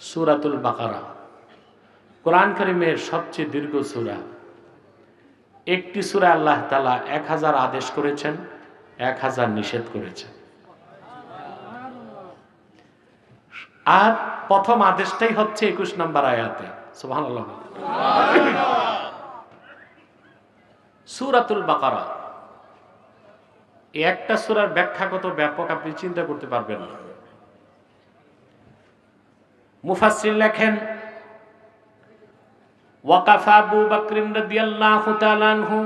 সুরাতুল বাকারা। কোরআন করিমের সবচেয়ে দীর্ঘ সুরা। একটি সুরা আল্লাহ তালা এক হাজার আদেশ করেছেন, এক হাজার নিষেধ করেছেন। আর প্রথম আদেশটাই হচ্ছে একুশ নম্বর আয়াতে। সুবহানাল্লাহ। সুরাতুল বাকারা। একটা সুরার ব্যাখ্যা কত ব্যাপক আপনি চিন্তা করতে পারবেন না। মুফাসসির লেখেন ওয়াকাফা আবু বকর রাদিয়াল্লাহু তাআলা আনহু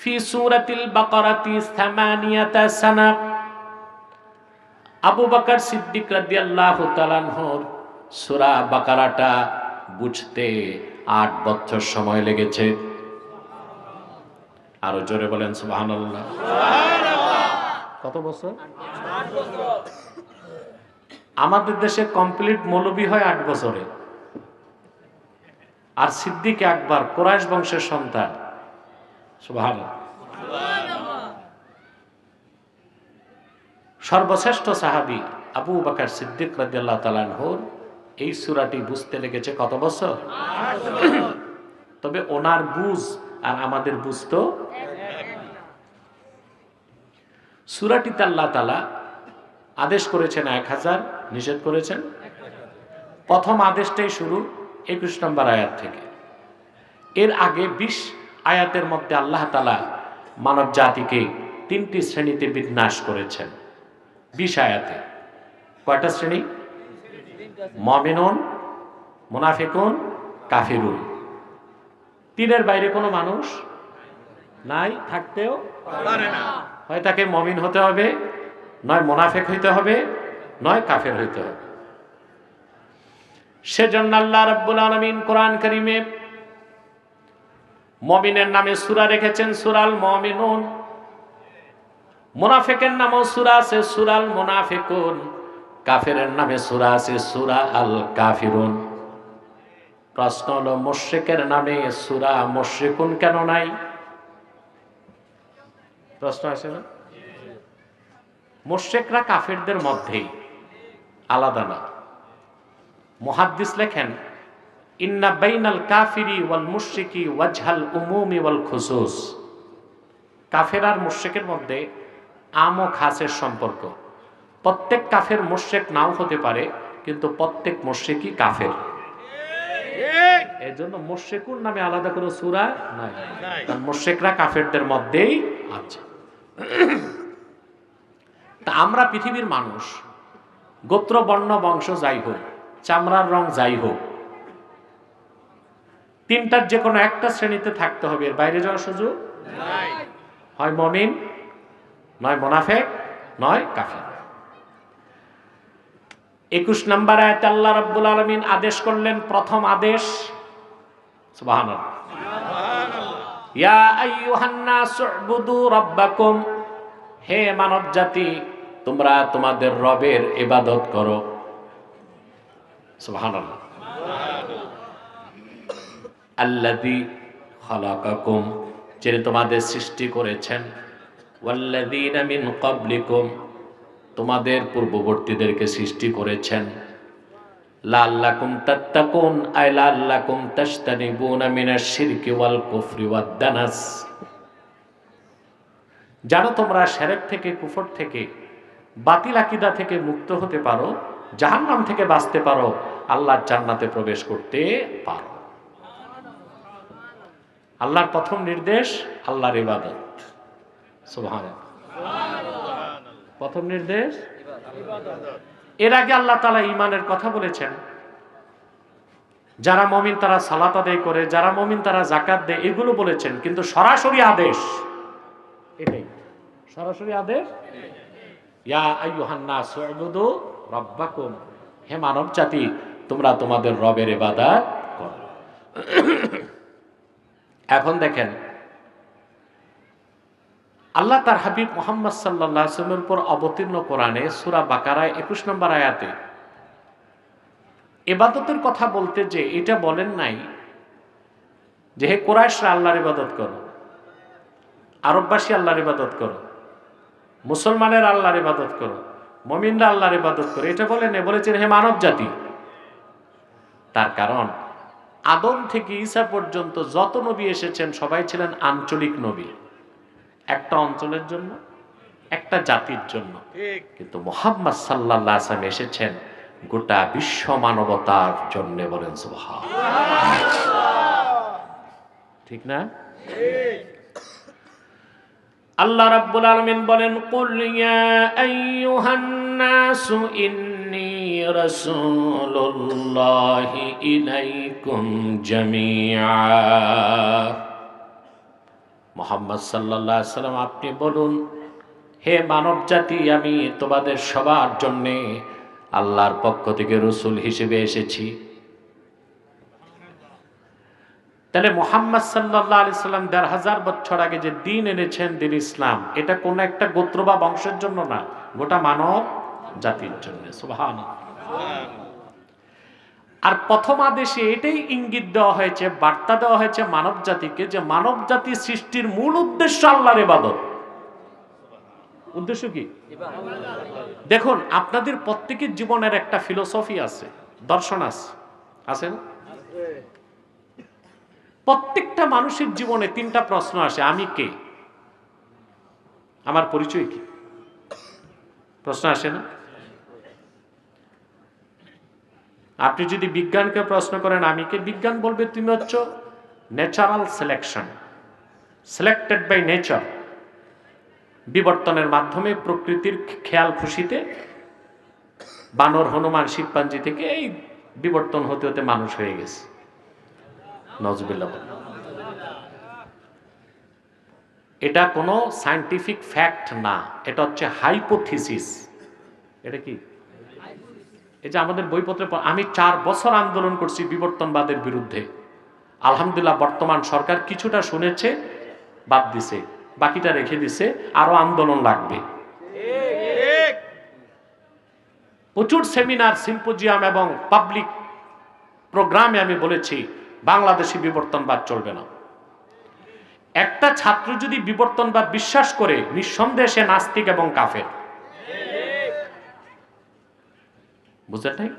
ফি সূরাতিল বাকারাতি সামানিয়াতা সানা। আবু বকর সিদ্দিক রাদিয়াল্লাহু তাআলা আনহুর সূরা বাকারাটা বুঝতে আট বছর সময় লেগেছে। আরও জোরে বলেন সুবহানাল্লাহ। কত বছর। আমাদের দেশে কমপ্লিট মৌলবি হয় আট বছরে। আর সিদ্দিক একবার কোরআশ বংশের সন্তান। সুবহান সর্বশ্রেষ্ঠ সাহাবী আবু বাকার সিদ্দিক রাদিয়াল্লাহু তাআলা আনহুর, এই সুরাটি বুঝতে লেগেছে কত বছর? তবে ওনার বুঝ আর আমাদের বুঝ তো সুরাটিতে আল্লাহ তালা আদেশ করেছেন এক হাজার, নিষেধ করেছেন। প্রথম আদেশটাই শুরু একুশ নম্বর আয়াত থেকে। এর আগে বিশ আয়াতের মধ্যে আল্লাহ তালা মানব জাতিকে তিনটি শ্রেণীতে বিন্যাস করেছেন। বিশ আয়াতে। কয়টা শ্রেণি? মমিনুন, মুনাফিকুন, কাফিরুন। তিনের বাইরে কোনো মানুষ নাই, থাকতেও হয় তাকে মমিন হতে হবে নয় মোনাফেক হইতে হবে, নয় কাফের হইতে হবে। সেজন্য আল্লাহ রব্বুল আলামিন কোরআন করিমে মমিনের নামে সুরা রেখেছেন, সূরাল মুমিনুন। মুনাফিকের নামও সুরা আছে, সূরাল মুনাফিকুন। কাফেরের নামে সুরা আছে, সূরা আল কাফিরুন। প্রশ্ন হলো, মুশরিকের নামে সুরা মুশরিকুন কেন নাই? প্রশ্ন আছে না? মোশেকরা কাফেরদের মধ্যেই আলাদা না। মুহাদ্দিস লেখেন, ইন্না বাইনাল কাফিরি ওয়াল মুশরিকি ওয়াজহাল উমুমি ওয়াল খুসুস। কাফের আর মুশরিকের মধ্যে আম ও খাসের সম্পর্ক। প্রত্যেক কাফের মুশরিক নাও হতে পারে, কিন্তু প্রত্যেক মুশরিকই কাফের। এর জন্য মুশরিকুর নামে আলাদা কোনো সূরা নাই। কারণ মুশরিকরা কাফেরদের মধ্যেই আছে। তা আমরা পৃথিবীর মানুষ। গোত্র বর্ণ বংশ যাই হোক চামড়ার রং যাই হোক তিনটার যে কোনো একটা শ্রেণীতে থাকতে হবে। এর বাইরে যাওয়ার সুযোগ হয় মমিন নয় মোনাফেক নয় কাফের। একুশ নম্বর আয়াত আল্লাহ রাব্বুল আলমিন আদেশ করলেন প্রথম আদেশ ইয়া হে মানব জাতি তোমরা তোমাদের রবের এবাদত করো। সুবহানাল্লাহ। আল্লাযী খালাকাকুম, যিনি তোমাদের সৃষ্টি করেছেন। ওয়াল্লাযীনা মিন ক্বাবলিকুম, তোমাদের পূর্ববর্তীদেরকে সৃষ্টি করেছেন। লাল্লাকুম তাত্তাকুন, আই লাল্লাকুম তাজতানিবুনা মিনাশ শিরকি ওয়াল কুফরি ওয়াদ দানাস। যেন তোমরা, সেরেক থেকে কুফর থেকে বাতিল আকিদা থেকে মুক্ত হতে পারো, জাহান্নাম থেকে বাঁচতে পারো আল্লাহর জান্নাতে প্রবেশ করতে পারো। আল্লাহর প্রথম নির্দেশ, আল্লাহর ইবাদত। প্রথম নির্দেশ, এর আগে আল্লাহ তালা ইমানের কথা বলেছেন। যারা মমিন তারা সালাত আদায় করে, যারা মমিন তারা জাকাত দেয়, এগুলো বলেছেন। কিন্তু সরাসরি আদেশ, এটাই। সরাসরি আদেশ উবুদু হে মানব জাতি, তোমরা তোমাদের রবের ইবাদত করো। এখন দেখেন, আল্লাহ তার হাবিব মোহাম্মদ সাল্লাহ আসলামের উপর অবতীর্ণ কোরআনে সুরা বাকারায় একুশ নম্বর আয়াতে এবাদতের কথা বলতে যে এটা বলেন নাই, যে হে কোরআশরা আল্লাহর ইবাদত করো, আরববাসী আল্লাহর ইবাদত করো মুসলমানের আল্লাহর ইবাদত করো মমিনরা আল্লাহর ইবাদত করো। এটা বলেন বলেছেন হে মানব জাতি তার কারণ আদম থেকে ঈসা পর্যন্ত যত নবী এসেছেন সবাই ছিলেন আঞ্চলিক নবী। একটা অঞ্চলের জন্য একটা জাতির জন্য। কিন্তু মোহাম্মদ সাল্লাহ আসলাম এসেছেন গোটা বিশ্ব মানবতার জন্য বলেন ঠিক না? আল্লাহ রাব্বুল আলামিন বলেন, কুল ইয়া আইয়ুহান নাসু ইন্নী রাসূলুল্লাহি ইলাইকুম জামিআ। মোহাম্মদ সাল্লাল্লাহু আলাইহি সাল্লাম, আপনি বলুন, হে মানব জাতি আমি তোমাদের সবার জন্যে আল্লাহর পক্ষ থেকে রসুল হিসেবে এসেছি। তাহলে মোহাম্মদ সাল্লাহ আলি সাল্লাম দেড় হাজার বছর আগে যে দিন এনেছেন দিন ইসলাম, এটা কোনো একটা গোত্র বা বংশের জন্য না, গোটা মানব জাতির জন্য সুবহান আর প্রথম আদেশে এটাই ইঙ্গিত দেওয়া হয়েছে, বার্তা দেওয়া হয়েছে মানব জাতিকে যে মানব জাতি সৃষ্টির মূল উদ্দেশ্য আল্লাহর ইবাদত। উদ্দেশ্য কি? দেখুন, আপনাদের প্রত্যেকের জীবনের একটা ফিলোসফি আছে, দর্শন আছে আছে না? প্রত্যেকটা মানুষের জীবনে তিনটা প্রশ্ন আসে, আমি কে? আমার পরিচয় কি? প্রশ্ন আসে না? আপনি যদি বিজ্ঞানকে প্রশ্ন করেন, আমি কে? বিজ্ঞান বলবে, তুমি হচ্ছ natural selection selected by nature বিবর্তনের মাধ্যমে প্রকৃতির খেয়াল খুশিতে বানর, হনুমান, শিবপাঞ্জি থেকে এই বিবর্তন হতে হতে মানুষ হয়ে গেছে। নজবিল্লা এটা কোনো সায়েন্টিফিক ফ্যাক্ট না, এটা হচ্ছে হাইপোথিসিস এটা কি? এই যে আমাদের বইপত্রে আমি চার বছর আন্দোলন করছি বিবর্তনবাদের বিরুদ্ধে। আলহামদুলিল্লাহ, বর্তমান সরকার কিছুটা শুনেছে, বাদ দিছে, বাকিটা রেখে দিছে, আরও আন্দোলন লাগবে। প্রচুর সেমিনার সিম্পোজিয়াম এবং পাবলিক প্রোগ্রামে আমি বলেছি বাংলাদেশি বিবর্তনবাদ চলবে না। একটা ছাত্র যদি বিবর্তনবাদ বিশ্বাস করে, নিঃসন্দেহে নাস্তিক এবং কাফের। বুঝলেন নাই?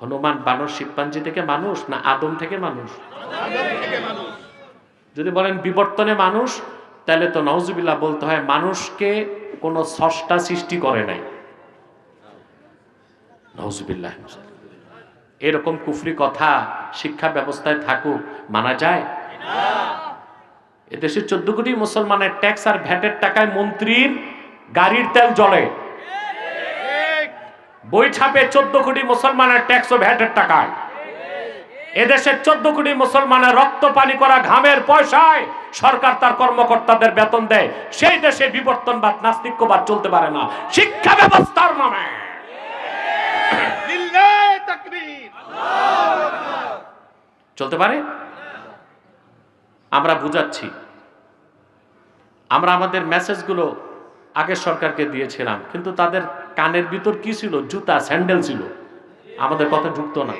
হনুমান বানর শিবপাঞ্জি থেকে মানুষ না আদম থেকে মানুষ? যদি বলেন বিবর্তনে মানুষ, তাহলে তো নওজুবিল্লাহ বলতে হয় মানুষকে কোনো সষ্টা সৃষ্টি করে নাই। নওজুবিল্লাহ এরকম কুফরি কথা শিক্ষা ব্যবস্থায় থাকুক মানা যায়? এদেশে চোদ্দ কোটি মুসলমানের ট্যাক্স আর ভ্যাটের টাকায় মন্ত্রীর গাড়ির তেল জ্বলে। বই ছাপে চোদ্দ কোটি মুসলমানের ট্যাক্স ও ভ্যাটের টাকায়। এদেশের চোদ্দ কোটি মুসলমানের রক্ত পানি করা ঘামের পয়সায় সরকার তার কর্মকর্তাদের বেতন দেয়। সেই দেশে বিবর্তনবাদ নাস্তিক্যবাদ চলতে পারে না। শিক্ষা ব্যবস্থার নামে। চলতে পারে? আমরা বুঝাচ্ছি। আমরা আমাদের মেসেজগুলো আগের সরকারকে দিয়েছিলাম, কিন্তু তাদের কানের ভিতর কি ছিল? জুতা স্যান্ডেল ছিল। আমাদের কথা ঢুকতো না।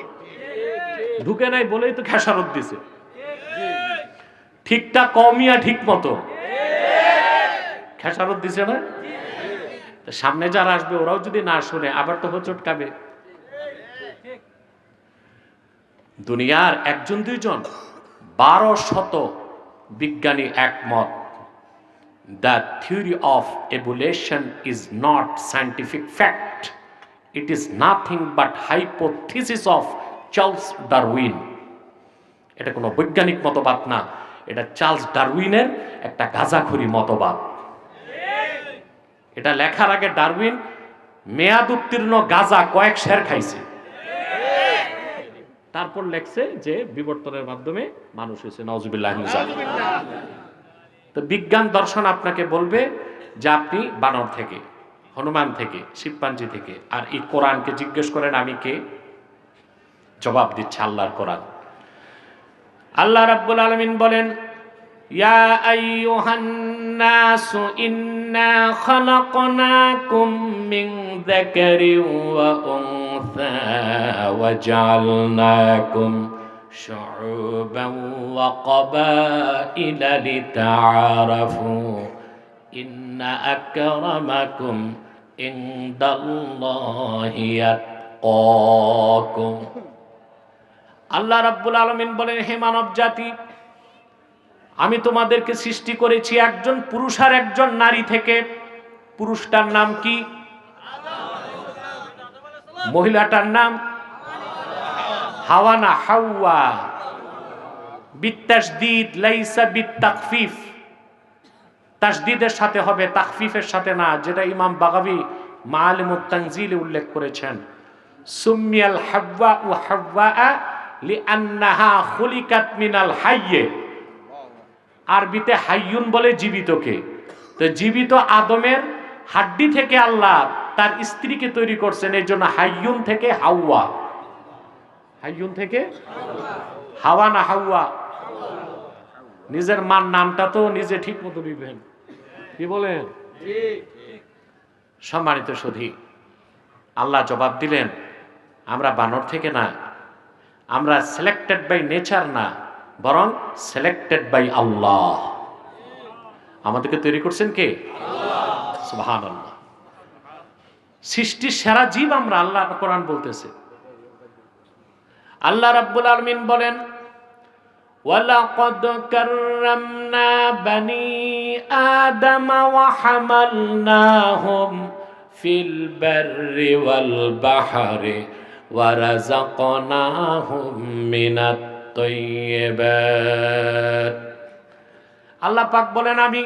ঢুকে নাই বলেই তো খেসারত দিছে। ঠিকটা কমিয়া ঠিক মতো। খেসারত দিছে না? সামনে যারা আসবে ওরাও যদি না শুনে, আবার তো হোচটকাবে দুনিয়ার একজন, দুইজন, বারো শত বিজ্ঞানী একমত the theory of evolution is not scientific fact. It is nothing but hypothesis of Charles Darwin. এটা কোনো বৈজ্ঞানিক মতবাদ না, এটা চার্লস ডারউইনের একটা গাঁজাখুরি মতবাদ। এটা লেখার আগে ডারউইন মেয়াদ উত্তীর্ণ গাঁজা কয়েক শের খাইছে। তারপর লেখছে যে বিবর্তনের মাধ্যমে মানুষ হয়েছে নজবিল্লাহ তো বিজ্ঞান দর্শন আপনাকে বলবে যে আপনি বানর থেকে, হনুমান থেকে, শিবপাঞ্জি থেকে, আর এই কোরআনকে জিজ্ঞেস করেন, আমি কে? জবাব দিচ্ছে আল্লাহর কোরআন। আল্লাহ রাব্বুল আলমিন বলেন আকরামাকুম আল্লাহ রাব্বুল আলমিন বলেন হে মানব জাতি আমি তোমাদেরকে সৃষ্টি করেছি একজন পুরুষ আর একজন নারী থেকে। পুরুষটার নাম কি? মহিলাটার নাম? হাওয়ানা হাওয়া। বিত্তাসদিদ লাইসা বিত্তাকফিফ। তাসদিদের সাথে হবে, তাকফিফের সাথে না, যেটা ইমাম বাগাবি মালিমুত তানজিলে উল্লেখ করেছেন। সুমিয়াল হাওয়া ও হাওয়া লিআন্নাহা খুলিকাত মিনাল হাইয়ে। আরবিতে হাইয়ুন বলে জীবিতকে। তো জীবিত আদমের হাড্ডি থেকে আল্লাহ তার স্ত্রীকে তৈরি করছেন এই জন্য হাইয়ুন থেকে হাওয়া। হাইয়ুন থেকে? হাওয়া না হাওয়া? নিজের মার নামটা তো নিজে ঠিক মতো দিবেন কি বলেন? সম্মানিত সধি, আল্লাহ জবাব দিলেন, আমরা বানর থেকে না, আমরা সিলেক্টেড বাই নেচার না। বরং সিলেক্টেড বাই আল্লাহ আমাদেরকে তৈরি করছেন কে সুবহান আল্লাহ সৃষ্টির সেরা জীব আমরা আল্লাহ কোরআন বলতেছে আল্লাহ রাব্বুল আলমিন বলেন ولقد كرمنا بني آدم وحملناهم في البر والبحر ورزقناهم من الطيبات আল্লাহ পাক বলেন আমি